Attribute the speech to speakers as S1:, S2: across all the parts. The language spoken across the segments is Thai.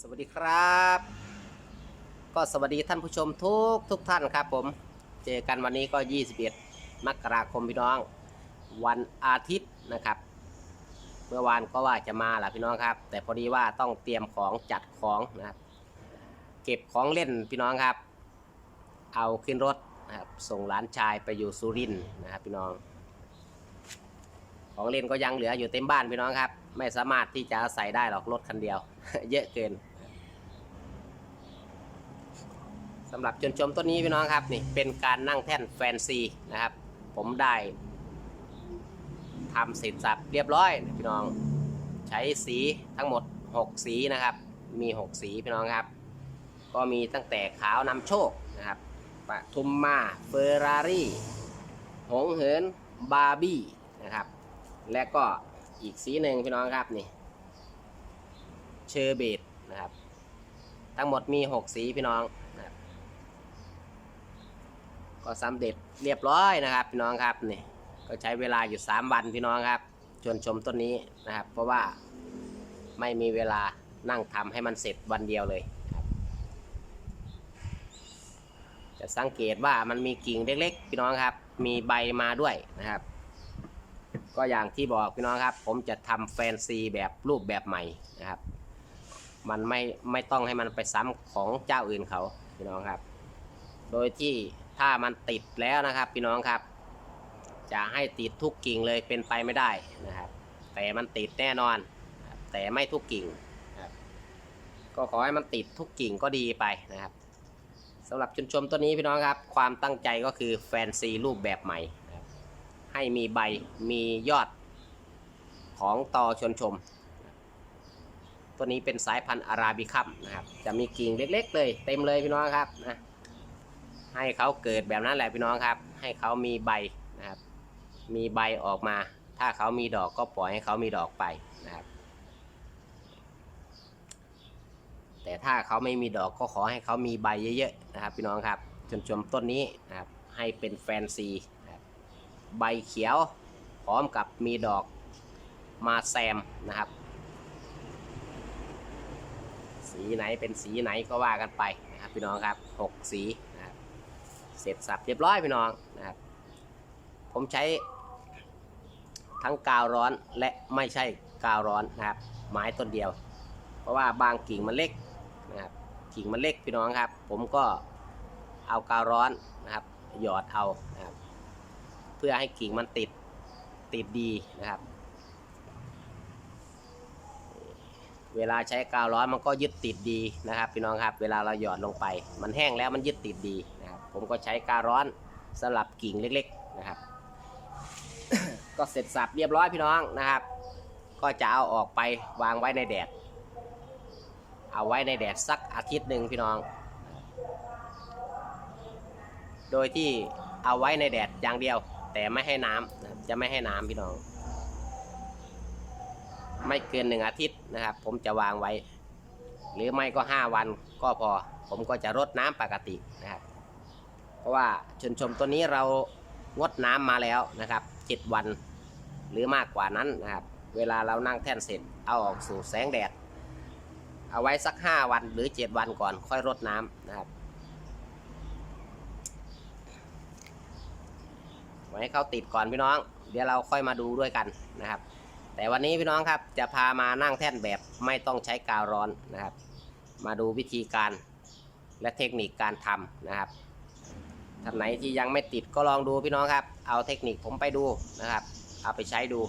S1: สวัสดีครับ ก็สวัสดีท่านผู้ชมทุกทุกท่านครับผม เจอกันวันนี้ก็ 21 มกราคมพี่น้อง วันอาทิตย์นะครับ เมื่อวานก็ว่าจะมาแหละพี่น้องครับ แต่พอดีว่าต้องเตรียมของจัดของนะครับเก็บของเล่นพี่น้องครับ เอาขึ้นรถนะครับส่งหลานชายไปอยู่สุรินทร์นะครับพี่น้อง ของเล่นก็ยังเหลืออยู่เต็มบ้านพี่น้องครับ ไม่สามารถที่จะใส่ได้หรอกรถคันเดียว เยอะเกินสำหรับชนชมต้นนี้พี่น้องครับนี่เป็นการนั่งแท่นแฟนซีนะครับ ผมได้ทำเสร็จสับเรียบร้อยพี่น้อง ใช้สีทั้งหมด 6 สีนะครับ มี 6 สีพี่น้องครับ ก็มีตั้งแต่ขาวนำโชคนะครับปทุมมาเฟอร์รารี่หงเหินบาร์บี้นะครับ และก็อีกสีหนึ่งพี่น้องครับนี่ เชอร์เบตนะครับ ทั้งหมดมี 6 สีพี่น้องนะครับก็สำเร็จเรียบร้อยนะครับ พี่น้องครับนี่ก็ใช้เวลาอยู่ 3 วันพี่น้องครับชวนชมต้นนี้นะครับ เพราะว่าไม่มีเวลานั่งทำให้มันเสร็จวันเดียวเลยจะสังเกตว่ามันมีกิ่งเล็กๆ พี่น้องครับ มีใบมาด้วยนะครับ ก็อย่างที่บอกพี่น้องครับ ผมจะทำแฟนซีแบบรูปแบบใหม่นะครับ มันไม่ไม่ต้องให้มันไปซ้ำของเจ้าอื่นเขาพี่น้องครับ โดยที่ถ้ามันติดแล้วนะครับพี่น้องครับ จะให้ติดทุกกิ่งเลยเป็นไปไม่ได้นะครับ แต่มันติดแน่นอน แต่ไม่ทุกกิ่งครับก็ขอให้มันติดทุกกิ่งก็ดีไปนะครับสำหรับชุนชมตัวนี้พี่น้องครับ ความตั้งใจก็คือแฟนซีรูปแบบใหม่ให้มีใบมียอดของต่อชนชม ตัวนี้เป็นสายพันธุ์อาราบิคัมนะครับ จะมีกิ่งเล็ก ๆ เลย เต็มเลยพี่น้องครับนะให้เขาเกิดแบบนั้นแหละพี่น้องครับ ให้เขามีใบนะครับ มีใบออกมา ถ้าเขามีดอกก็ปล่อยให้เขามีดอกไปนะครับ แต่ถ้าเขาไม่มีดอกก็ขอให้เขามีใบเยอะๆนะครับ พี่น้องครับชนชมต้นนี้นะครับ ให้เป็นแฟนซีนะใบเขียวพร้อมกับมีดอกมาแซมนะครับ สีไหนเป็นสีไหนก็ว่ากันไปนะครับพี่น้องครับหกสีนะครับเสร็จสับเรียบร้อยพี่น้องนะครับผมใช้ทั้งกาวร้อนและไม่ใช่กาวร้อนนะครับไม้ต้นเดียว เพราะว่าบางกิ่งมันเล็กนะครับกิ่งมันเล็กพี่น้องครับ ผมก็เอากาวร้อนนะครับ หยอดเอานะครับเพื่อให้กิ่งมันติดติดดีนะครับ เวลาใช้กาวร้อนมันก็ยึดติดดีนะครับพี่น้องครับ เวลาเราหยอดลงไป มันแห้งแล้วมันยึดติดดีนะครับผมก็ใช้กาวร้อนสำหรับกิ่งเล็ก ๆนะครับ ก็เสร็จสับเรียบร้อยพี่น้องนะครับ ก็จะเอาออกไปวางไว้ในแดด เอาไว้ในแดดสักอาทิตย์หนึ่งพี่น้อง โดยที่เอาไว้ในแดดอย่างเดียว แต่ไม่ให้น้ำจะไม่ให้น้ำพี่น้อง ไม่เกินหนึ่งอาทิตย์นะครับ ผมจะวางไว้ หรือไม่ก็ 5 วันก็พอ ผมก็จะรดน้ำปกตินะครับ เพราะว่าชนชมตัวนี้เรางดน้ำมาแล้วนะครับ 7 วันหรือมากกว่านั้นนะครับ เวลาเรานั่งแท่นเสร็จเอาออกสู่แสงแดด เอาไว้สัก 5 วันหรือ 7 วันก่อนค่อยรดน้ำนะครับไว้ให้เขาติดก่อนพี่น้อง เดี๋ยวเราค่อยมาดูด้วยกันนะครับ แต่วันนี้พี่น้องครับจะพามานั่งแท่นแบบไม่ต้องใช้กาวร้อนนะครับ มาดูวิธีการและเทคนิคการทำนะครับท่านไหนที่ยังไม่ติดก็ลองดูพี่น้องครับ เอาเทคนิคผมไปดูนะครับ เอาไปใช้ดู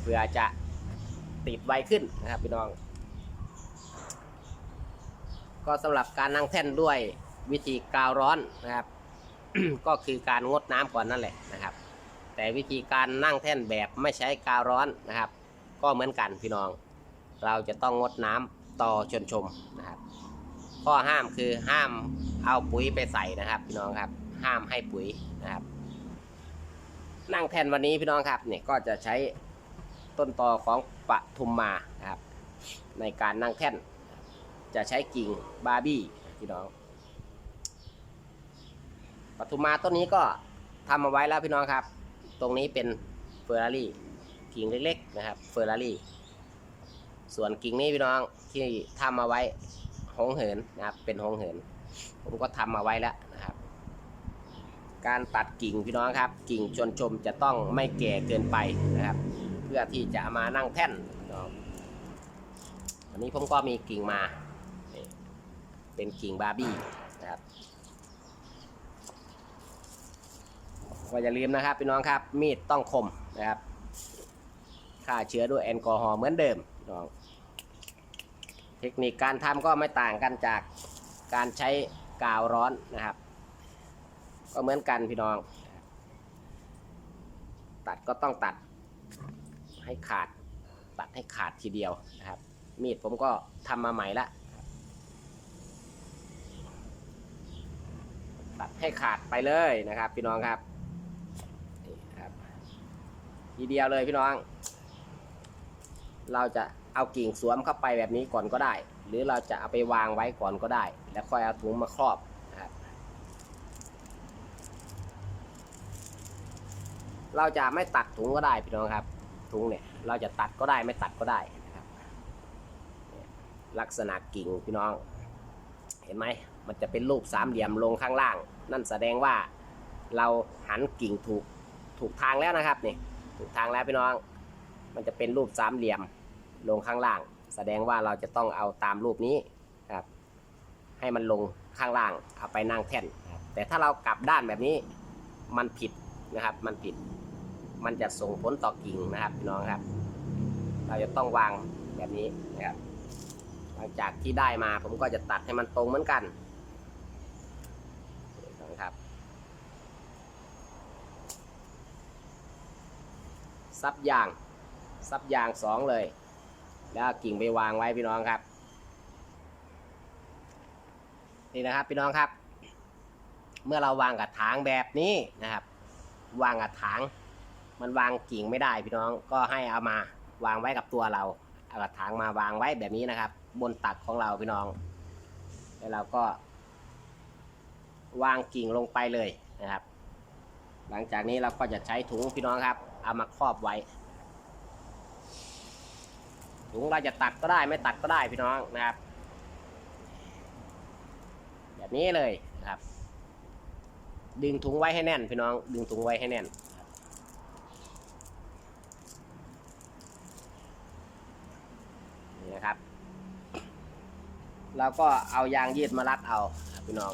S1: เพื่อจะติดไวขึ้นนะครับพี่น้อง ก็สำหรับการนั่งแท่นด้วยวิธีกาวร้อนนะครับ ก็คือการงดน้ำก่อนนั่นแหละนะ แต่วิธีการนั่งแท่นแบบไม่ใช้กาวร้อนนะครับ ก็เหมือนกันพี่น้อง เราจะต้องงดน้ำต่อชนชมนะครับ ข้อห้ามคือห้ามเอาปุ๋ยไปใส่นะครับ พี่น้องครับ ห้ามให้ปุ๋ยนะครับ นั่งแท่นวันนี้พี่น้องครับเนี่ยก็จะใช้ต้นตอของปทุมมานะครับ ในการนั่งแท่น จะใช้กิ่งบาร์บี้พี่น้องปทุมมาต้นนี้ก็ทำมาไว้แล้วพี่น้องครับ ตรงนี้เป็นเฟอร์รารี่กิ่งเล็กๆนะครับเฟอร์รารี่ส่วนกิ่งนี้พี่น้องที่ทำมาไว้หงเหินนะครับ เป็นหงเหิน ผมก็ทำมาไว้แล้วนะครับ การตัดกิ่งพี่น้องครับ กิ่งชนชมจะต้องไม่แก่เกินไปนะครับ เพื่อที่จะมานั่งแท่นอันนี้ผมก็มีกิ่งมา เป็นกิ่งบาร์บี้นะครับ ก็อย่าลืมนะครับพี่น้องครับมีดต้องคมนะครับฆ่าเชื้อด้วยแอลกอฮอล์เหมือนเดิมน้องเทคนิคการทำก็ไม่ต่างกันจากการใช้กาวร้อนนะครับ ก็เหมือนกันพี่น้อง ตัดก็ต้องตัดให้ขาดตัดให้ขาดทีเดียวนะครับ มีดผมก็ทำมาใหม่ละตัดให้ขาดไปเลยนะครับ พี่น้องครับ ทีเดียวเลยพี่น้อง เราจะเอากิ่งสวมเข้าไปแบบนี้ก่อนก็ได้ หรือเราจะเอาไปวางไว้ก่อนก็ได้ แล้วค่อยเอาถุงมาครอบนะครับเราจะไม่ตัดถุงก็ได้พี่น้องครับ ถุงเนี่ยเราจะตัดก็ได้ไม่ตัดก็ได้นะครับลักษณะกิ่งพี่น้อง เห็นไหมมันจะเป็นรูปสามเหลี่ยมลงข้างล่าง นั่นแสดงว่าเราหันกิ่งถูกถูกทางแล้วนะครับนี่ ถูกทางแล้วพี่น้อง มันจะเป็นรูปสามเหลี่ยมลงข้างล่าง แสดงว่าเราจะต้องเอาตามรูปนี้ครับ ให้มันลงข้างล่าง เอาไปนั่งแท่นครับแต่ถ้าเรากลับด้านแบบนี้ มันผิดนะครับ มันผิด มันจะส่งผลต่อกิ่งนะครับพี่น้องครับ เราจะต้องวางแบบนี้นะครับ หลังจากที่ได้มาผมก็จะตัดให้มันตรงเหมือนกันนะครับ ซับยาง ซับยางสองเลย แล้วกิ่งไปวางไว้พี่น้องครับ นี่นะครับพี่น้องครับ เมื่อเราวางกระถางแบบนี้นะครับ วางกระถาง มันวางกิ่งไม่ได้พี่น้องก็ให้เอามาวางไว้กับตัวเราเอากระถางมาวางไว้แบบนี้นะครับ บนตักของเราพี่น้อง แล้วเราก็ วางกิ่งลงไปเลยนะครับ หลังจากนี้เราก็จะใช้ถุงพี่น้องครับ เอามาครอบไว้ถุงเราจะตัดก็ได้ไม่ตัดก็ได้พี่น้องนะครับ แบบนี้เลยนะครับ ดึงถุงไว้ให้แน่น พี่น้อง ดึงถุงไว้ให้แน่นนี่นะครับ เราก็เอายางยืดมารัดเอาพี่น้อง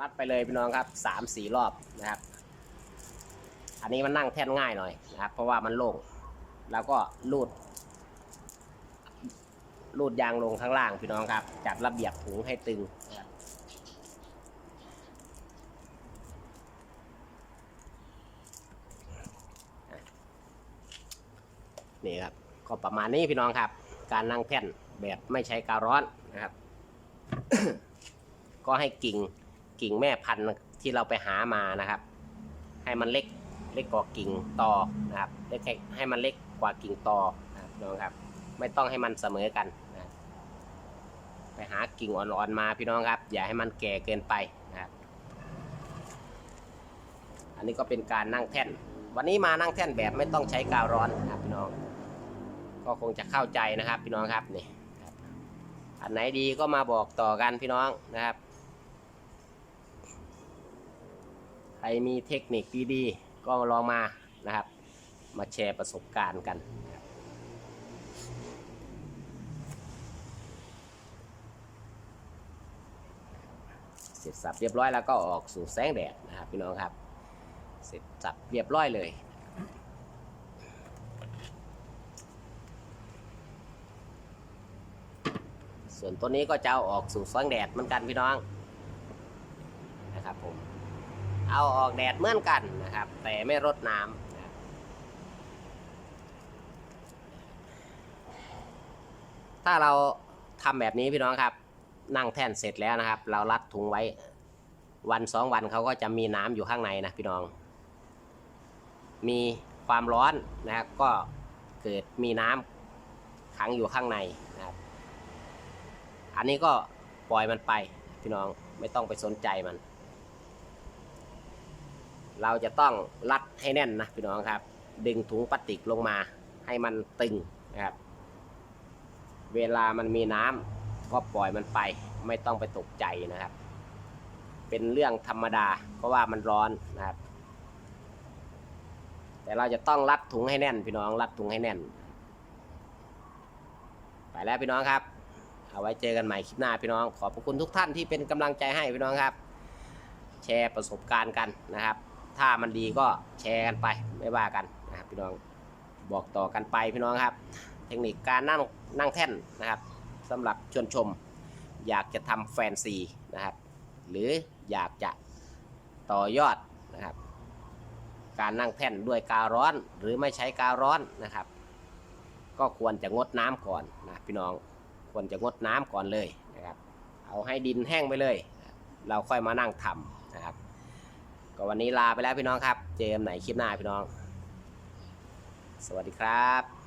S1: รัดไปเลยพี่น้องครับสามสี่รอบนะครับ อันนี้มันนั่งแท่นง่ายหน่อยนะครับ เพราะว่ามันโล่งแล้วก็ลูดลูดยางลงข้างล่างพี่น้องครับ จัดระเบียบถุงให้ตึงนะครับนี่ครับก็ประมาณนี้พี่น้องครับ การนั่งแท่นแบบไม่ใช้กาวร้อนนะครับ ก็ให้กิ่ง กิ่งแม่พันธุ์ที่เราไปหามานะครับ ให้มันเล็กเล็กกว่ากิ่งตอนะครับเล็กให้มันเล็กกว่ากิ่งตอนะครับพี่น้องครับ ไม่ต้องให้มันเสมอกันนะไปหากิ่งอ่อนๆมาพี่น้องครับ อย่าให้มันแก่เกินไปนะครับอันนี้ก็เป็นการนั่งแท่น วันนี้มานั่งแท่นแบบไม่ต้องใช้กาวร้อนนะครับพี่น้อง ก็คงจะเข้าใจนะครับพี่น้องครับนี่อันไหนดีก็มาบอกต่อกันพี่น้องนะครับ ใครมีเทคนิคดีๆ ก็ลองมานะครับ มาแชร์ประสบการณ์กันเสร็จสับเรียบร้อยแล้วก็ออกสู่แสงแดดนะครับพี่น้องครับ เสร็จสับเรียบร้อยเลย ส่วนตัวนี้ก็จะเอาออกสู่แสงแดดเหมือนกันพี่น้อง เอาออกแดดเหมือนกันนะครับ แต่ไม่รดน้ำถ้าเราทำแบบนี้พี่น้องครับ นั่งแท่นเสร็จแล้วนะครับ เรารัดถุงไว้ วันสองวันเขาก็จะมีน้ำอยู่ข้างในนะพี่น้อง มีความร้อนนะครับ ก็เกิดมีน้ำขังอยู่ข้างในนะครับ อันนี้ก็ปล่อยมันไปพี่น้องไม่ต้องไปสนใจมัน เราจะต้องรัดให้แน่นนะพี่น้องครับ ดึงถุงพลาสติกลงมา ให้มันตึงนะครับ เวลามันมีน้ำก็ปล่อยมันไป ไม่ต้องไปตกใจนะครับ เป็นเรื่องธรรมดา เพราะว่ามันร้อนนะครับ แต่เราจะต้องรัดถุงให้แน่น พี่น้องรัดถุงให้แน่น ไปแล้วพี่น้องครับเอาไว้เจอกันใหม่คลิปหน้าพี่น้อง ขอบพระคุณทุกท่านที่เป็นกำลังใจให้พี่น้องครับ แชร์ประสบการณ์กันนะครับ ถ้ามันดีก็แชร์กันไปไม่ว่ากันนะครับพี่น้องบอกต่อกันไปพี่น้องครับ เทคนิคการนั่งนั่งแท่นนะครับสำหรับชวนชม อยากจะทำแฟนซีนะครับ หรืออยากจะต่อยอดนะครับ การนั่งแท่นด้วยกาวร้อนหรือไม่ใช้กาวร้อนนะครับ ก็ควรจะงดน้ำก่อนนะพี่น้องควรจะงดน้ำก่อนเลยนะครับ เอาให้ดินแห้งไปเลย เราค่อยมานั่งทำนะครับ ก็วันนี้ลาไปแล้วพี่น้องครับ เจอกันไหนคลิปหน้าพี่น้อง สวัสดีครับ